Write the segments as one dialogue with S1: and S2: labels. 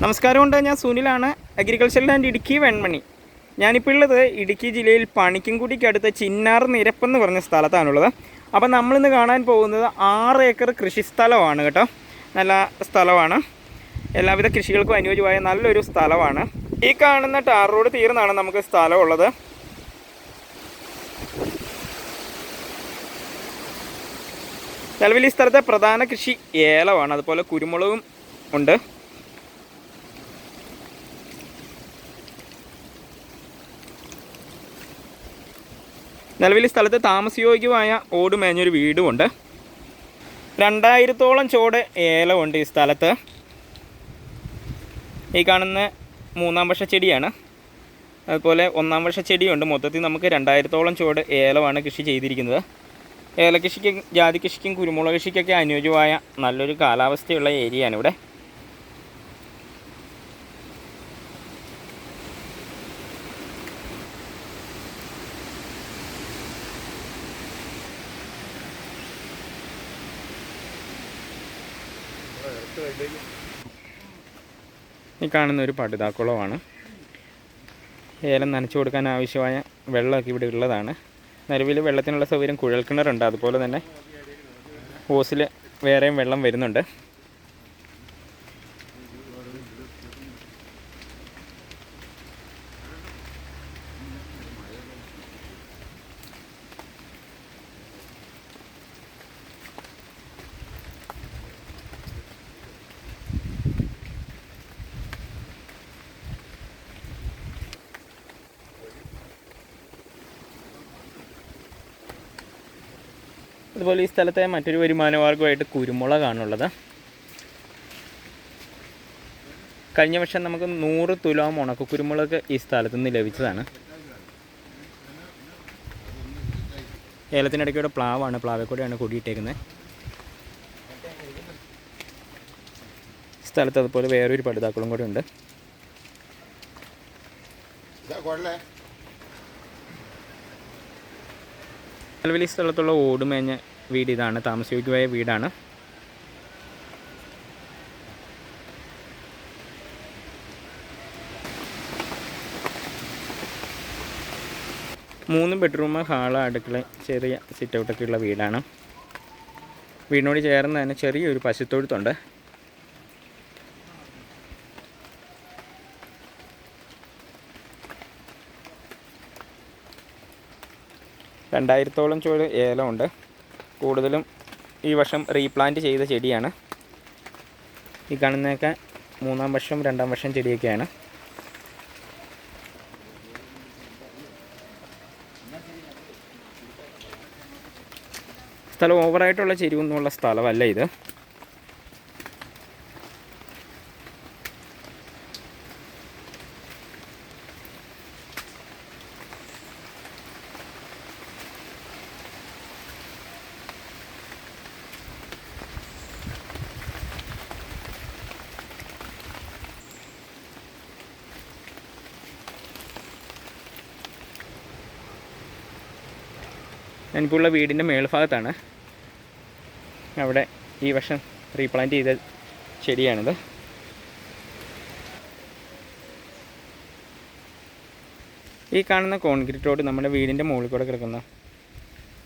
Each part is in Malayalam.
S1: നമസ്കാരമുണ്ട്. ഞാൻ സുനിലാണ് അഗ്രികൾച്ചർ ലാൻഡ് ഇടുക്കി വെൺമണി. ഞാനിപ്പോൾ ഉള്ളത് ഇടുക്കി ജില്ലയിൽ പണിക്കൻകുടിക്ക് അടുത്ത ചിന്നാർ നിരപ്പെന്ന് പറഞ്ഞ സ്ഥലത്താണുള്ളത്. അപ്പം നമ്മളിന്ന് കാണാൻ പോകുന്നത് ആറ് ഏക്കർ കൃഷിസ്ഥലമാണ് കേട്ടോ. നല്ല സ്ഥലമാണ്. എല്ലാവിധ കൃഷികൾക്കും അനുയോജ്യമായ നല്ലൊരു സ്ഥലമാണ്. ഈ കാണുന്ന ടാർ റോഡ് തീർന്നാണ് നമുക്ക് സ്ഥലമുള്ളത്. നിലവിൽ ഈ സ്ഥലത്തെ പ്രധാന കൃഷി ഏലമാണ്. അതുപോലെ കുരുമുളകും ഉണ്ട്. നിലവിൽ സ്ഥലത്ത് താമസയോഗ്യമായ ഓട് മേഞ്ഞൊരു വീടുമുണ്ട്. രണ്ടായിരത്തോളം ചോട് ഏലമുണ്ട് ഈ സ്ഥലത്ത്. ഈ കാണുന്ന മൂന്നാം വർഷ ചെടിയാണ്. അതുപോലെ ഒന്നാം വർഷ ചെടിയുണ്ട്. മൊത്തത്തിൽ നമുക്ക് രണ്ടായിരത്തോളം ചോട് ഏലമാണ് കൃഷി ചെയ്തിരിക്കുന്നത്. ഏലകൃഷിക്കും ജാതി കൃഷിക്കും കുരുമുളക് കൃഷിക്കൊക്കെ അനുയോജ്യമായ നല്ലൊരു കാലാവസ്ഥയുള്ള ഏരിയയാണ് ഇവിടെ. ഈ കാണുന്ന ഒരു പടുതാക്കുളമാണ് ഏലം നനച്ചു കൊടുക്കാൻ ആവശ്യമായ വെള്ളമൊക്കെ ഇവിടെ ഉള്ളതാണ്. നിലവിൽ വെള്ളത്തിനുള്ള സൗകര്യം കുഴൽക്കിണറുണ്ട്. അതുപോലെ തന്നെ ഹോസിൽ വേറെയും വെള്ളം വരുന്നുണ്ട്. അതുപോലെ ഈ സ്ഥലത്തെ മറ്റൊരു വരുമാനമാർഗമായിട്ട് കുരുമുളകാണുള്ളത്. കഴിഞ്ഞ വർഷം നമുക്ക് നൂറ് തുലാം ഉണക്ക കുരുമുളക് ഈ സ്ഥലത്ത് നിന്ന് ലഭിച്ചതാണ്. ഏലത്തിനിടയ്ക്കൂടെ പ്ലാവാണ് പ്ലാവെക്കൂടെയാണ് കൊടിയിട്ടേക്കുന്നത്. സ്ഥലത്ത് അതുപോലെ വേറൊരു പടുതാക്കളും കൂടെ ഉണ്ട്. നിലവിൽ ഈ സ്ഥലത്തുള്ള ഓടുമേഞ്ഞ വീട് ഇതാണ് താമസയോഗ്യമായ വീടാണ്. മൂന്ന് ബെഡ്റൂം ഹാൾ അടുക്കള ചെറിയ സിറ്റ് ഔട്ടൊക്കെ ഉള്ള വീടാണ്. വീടിനോട് ചേർന്ന് തന്നെ ചെറിയൊരു പശുത്തൊഴുത്തുണ്ട്. രണ്ടായിരത്തോളം ചുവട് ഏലമുണ്ട്. കൂടുതലും ഈ വർഷം റീപ്ലാന്റ് ചെയ്ത ചെടിയാണ്. ഈ കാണുന്നതൊക്കെ മൂന്നാം വർഷം രണ്ടാം വർഷം ചെടിയൊക്കെയാണ്. സ്ഥലം ഓവറായിട്ടുള്ള ചെരിവൊന്നുമുള്ള സ്ഥലമല്ല ഇത്. ഉള്ള വീടിന്റെ മേൽഭാഗത്താണ് അവിടെ ഈ വർഷം റീപ്ലാന്റ് ചെയ്ത ചെടിയാണിത്. ഈ കാണുന്ന കോൺക്രീറ്റ് റോഡ് നമ്മുടെ വീടിന്റെ മുകളിൽ കൂടെ കിടക്കുന്ന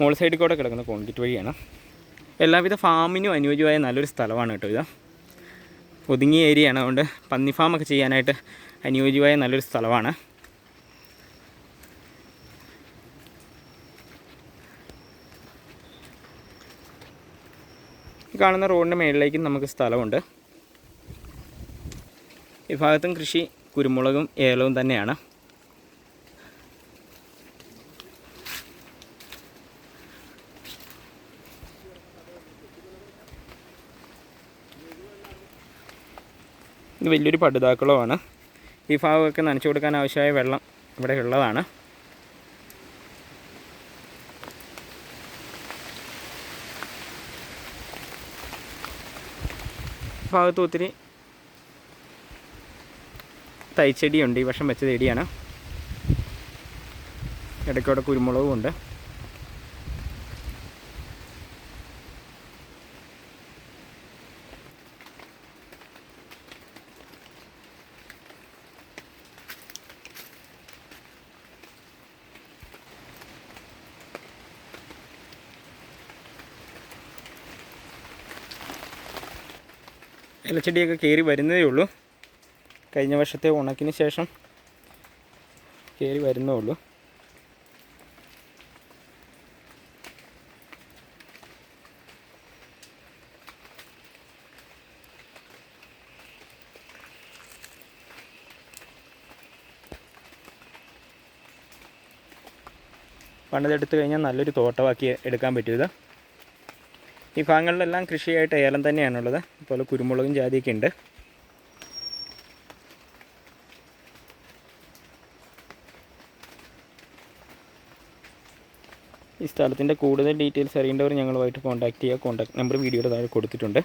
S1: മോൾ സൈഡിൽ കൂടെ കിടക്കുന്ന കോൺക്രീറ്റ് വഴിയാണ്. എല്ലാവിധ ഫാമിനും അനുയോജ്യമായ നല്ലൊരു സ്ഥലമാണ് കേട്ടോ ഇത്. ഒതുങ്ങിയ ഏരിയയാണ് അതുകൊണ്ട് പന്നി ഫാമൊക്കെ ചെയ്യാനായിട്ട് അനുയോജ്യമായ നല്ലൊരു സ്ഥലമാണ്. കാണുന്ന റോഡിന്റെ മേളിലേക്കും നമുക്ക് സ്ഥലമുണ്ട്. ഈ ഭാഗത്തും കൃഷി കുരുമുളകും ഏലവും തന്നെയാണ്. ഇത് വലിയൊരു പടുതാക്കുളമാണ്. ഈ ഭാഗമൊക്കെ നനച്ചു കൊടുക്കാൻ ആവശ്യമായ വെള്ളം ഇവിടെ ഉള്ളതാണ് ഭാഗത്ത് ഒത്തിരി തൈച്ചെടിയുണ്ട്. ഈ വർഷം വെച്ച ചെടിയാണ്. ഇടയ്ക്കോടെ കുരുമുളകും ഉണ്ട്. ഇലച്ചെടിയൊക്കെ കയറി വരുന്നതേ ഉള്ളൂ. കഴിഞ്ഞ വർഷത്തെ ഉണക്കിന് ശേഷം കയറി വരുന്നേ ഉള്ളൂ. പണിതെടുത്ത് കഴിഞ്ഞാൽ നല്ലൊരു തോട്ടമാക്കി എടുക്കാൻ പറ്റും ഇത് ഈ ഭാഗങ്ങളിലെല്ലാം കൃഷിയായിട്ട് ഏലം തന്നെയാണുള്ളത്. അതുപോലെ കുരുമുളകും ജാതിയൊക്കെ ഉണ്ട്. ഈ സ്ഥലത്തിന്റെ കൂടുതൽ ഡീറ്റെയിൽസ് അറിയേണ്ടവർ ഞങ്ങളുമായിട്ട് കോൺടാക്ട് ചെയ്യുക. കോൺടാക്ട് നമ്പർ വീഡിയോയുടെ താഴെ കൊടുത്തിട്ടുണ്ട്.